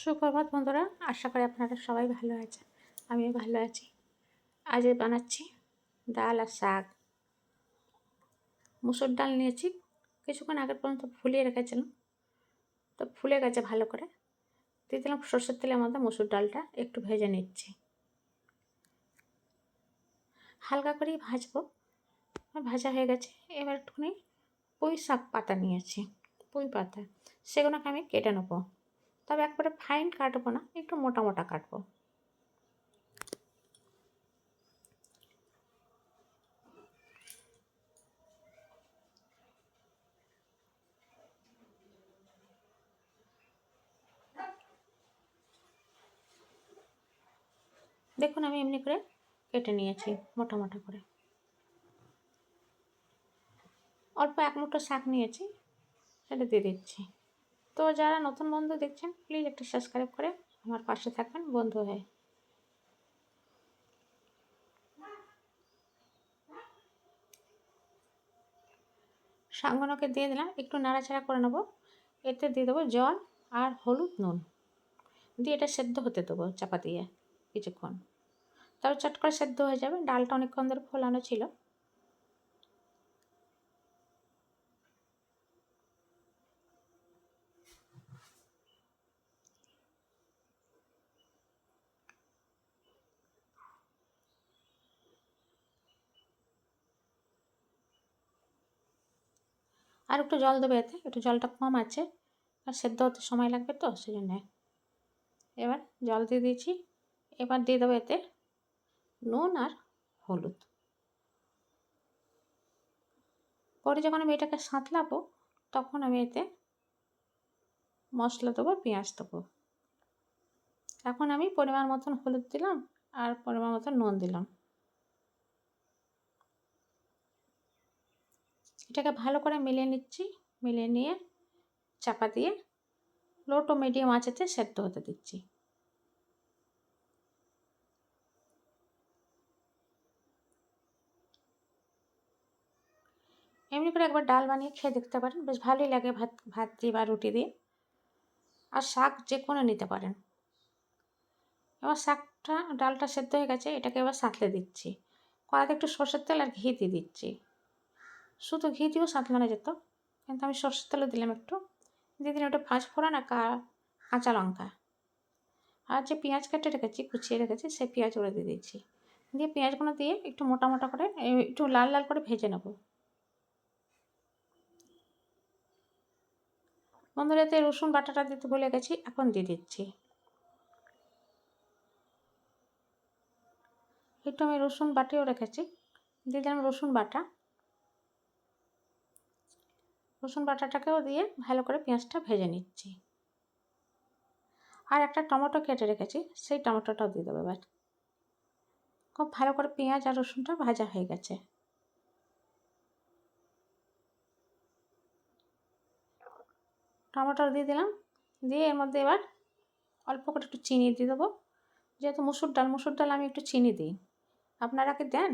সুপ্রভাত বন্ধুরা, আশা করি আপনারা সবাই ভালো আছেন। আমিও ভালো আছি। আজ বানাচ্ছি ডাল আর শাক। মুসুর ডাল নিয়েছি, কিছুক্ষণ আগের পর্যন্ত ফুলিয়ে রেখেছিলাম। তো ফুলে গেছে ভালো করে। দিয়ে দিলাম সর্ষের তেলের মধ্যে মুসুর ডালটা, একটু ভেজে নিচ্ছি। হালকা করেই ভাজবো। ভাজা হয়ে গেছে। এবার একটুখানি পুঁই শাক পাতা নিয়েছি, পুঁই পাতা। সেগুলোকে আমি কেটে নেব। তবে একবারে ফাইন কাটবো না, একটু মোটা মোটা কাটবো। দেখুন আমি এমনি করে কেটে নিয়েছি, মোটা মোটা করে। অল্প এক মুঠো শাক নিয়েছি, সেটা দিয়ে দিচ্ছি। তো যারা নতুন বন্ধু দেখছেন প্লিজ একটা সাবস্ক্রাইব করে আমার পাশে থাকবেন, বন্ধু হয়ে। সাঙ্গনকে দিয়ে দিলাম, একটু নাড়াচাড়া করে নেব। এতে দিয়ে দেবো জল আর হলুদ নুন। দিয়ে এটা সেদ্ধ হতে দেবো চাপা দিয়ে কিছুক্ষণ। তারপর চট করে সেদ্ধ হয়ে যাবে। ডালটা অনেকক্ষণ ধরে ফোলানো ছিল। আর একটু জল দেবে এতে, একটু জলটা কম আছে। আর সেদ্ধ হতে সময় লাগবে তো সেই জন্যে এবার জল দিয়ে দিয়েছি, এবার দিয়ে দেবো এতে নুন আর হলুদ। পরে যখন আমি এটাকে সাঁতলাবো, তখন আমি এতে মশলা দেবো, পেঁয়াজ দেবো। এখন আমি পরিমাণ মতন হলুদ দিলাম আর পরিমাণ মতন নুন দিলাম। এটাকে ভালো করে মিলিয়ে নিচ্ছি। মিলিয়ে নিয়ে চাপা দিয়ে লো টু মিডিয়াম আঁচেতে সেদ্ধ হতে দিচ্ছি। এমনি করে একবার ডাল বানিয়ে খেয়ে দেখতে পারেন, বেশ ভালোই লাগে ভাত ভাত দিয়ে বা রুটি দিয়ে। আর শাক যে কোনো নিতে পারেন। এবার শাকটা, ডালটা সেদ্ধ হয়ে গেছে, এটাকে এবার সাঁতলে দিচ্ছি। কড়াতে একটু সর্ষের তেল আর ঘি দিয়ে দিচ্ছি। শুধু ঘি দিয়েও সাঁতলানো যেত। কিন্তু আমি সর্ষের তেলও দিলাম একটু। দিয়ে দিলাম একটু পাঁচ ফোড়ন আর কাঁচা লঙ্কা। আর যে পেঁয়াজ কেটে রেখেছি, কুচিয়ে রেখেছি, সেই পেঁয়াজগুলো দিয়ে দিচ্ছি দিয়ে পেঁয়াজগুলো দিয়ে একটু মোটা মোটা করে একটু লাল লাল করে ভেজে নেব। বন্ধুরা, এতে রসুন বাটাটা দিতে ভুলে গেছি, এখন দিয়ে দিচ্ছি। একটু আমি রসুন বাটিও রেখেছি। দিয়ে দিলাম রসুন বাটা। রসুন বাটাটাকেও দিয়ে ভালো করে পেঁয়াজটা ভেজে নিচ্ছি। আর একটা টমেটো কেটে রেখেছি, সেই টমেটোটাও দিয়ে দেবো এবার। খুব ভালো করে পেঁয়াজ আর রসুনটা ভাজা হয়ে গেছে। টমেটো দিয়ে দিলাম, দিয়ে এর মধ্যে এবার অল্প করে একটু চিনি দিয়ে দেবো। যেহেতু মুসুর ডাল মুসুর ডাল আমি একটু চিনি দিই। আপনারা কি দেন?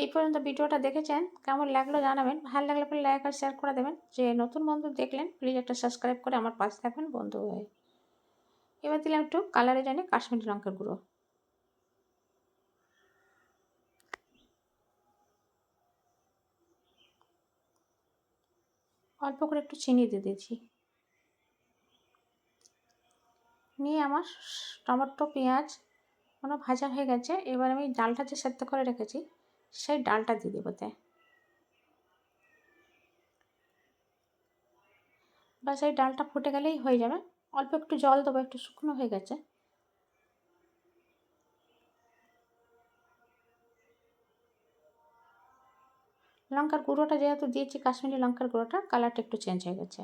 এই পর্যন্ত ভিডিওটা দেখেছেন, কেমন লাগল জানাবেন, ভালো লাগলে পরে লাইক আর শেয়ার করে দেবেন, যে নতুন বন্ধু দেখলেন প্লিজ একটা সাবস্ক্রাইব করে আমার পাশে থাকবেন বন্ধু হয়ে। এবার দিলাম একটু কালারে জানি কাশ্মীরি লঙ্কার গুঁড়ো। অল্প করে একটু চিনি দিয়ে দিয়েছি। নিয়ে আমার টমেটো, পেঁয়াজ, কোনো ভাজা হয়ে গেছে, এবার আমি ডালটা যে সেদ্ধ করে রেখেছি সেই ডালটা দিয়ে দেবো তাই বা সেই ডালটা ফুটে গেলেই হয়ে যাবে। অল্প একটু জল দেবো, একটু শুকনো হয়ে গেছে। লঙ্কার গুঁড়োটা যেহেতু দিয়েছি, কাশ্মীরি লঙ্কার গুঁড়োটা, কালারটা একটু চেঞ্জ হয়ে গেছে।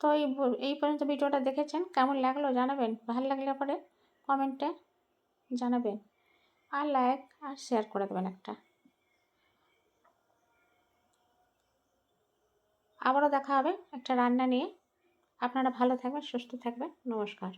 তো এই এই পর্যন্ত ভিডিওটা দেখেছেন? কেমন লাগল জানাবেন? ভালো লাগলে পরে কমেন্টে জানাবেন। আর লাইক আর শেয়ার করে দেবেন একটা। আবারও দেখা হবে একটা রান্না নিয়ে। আপনারা ভালো থাকবেন, সুস্থ থাকবেন। নমস্কার।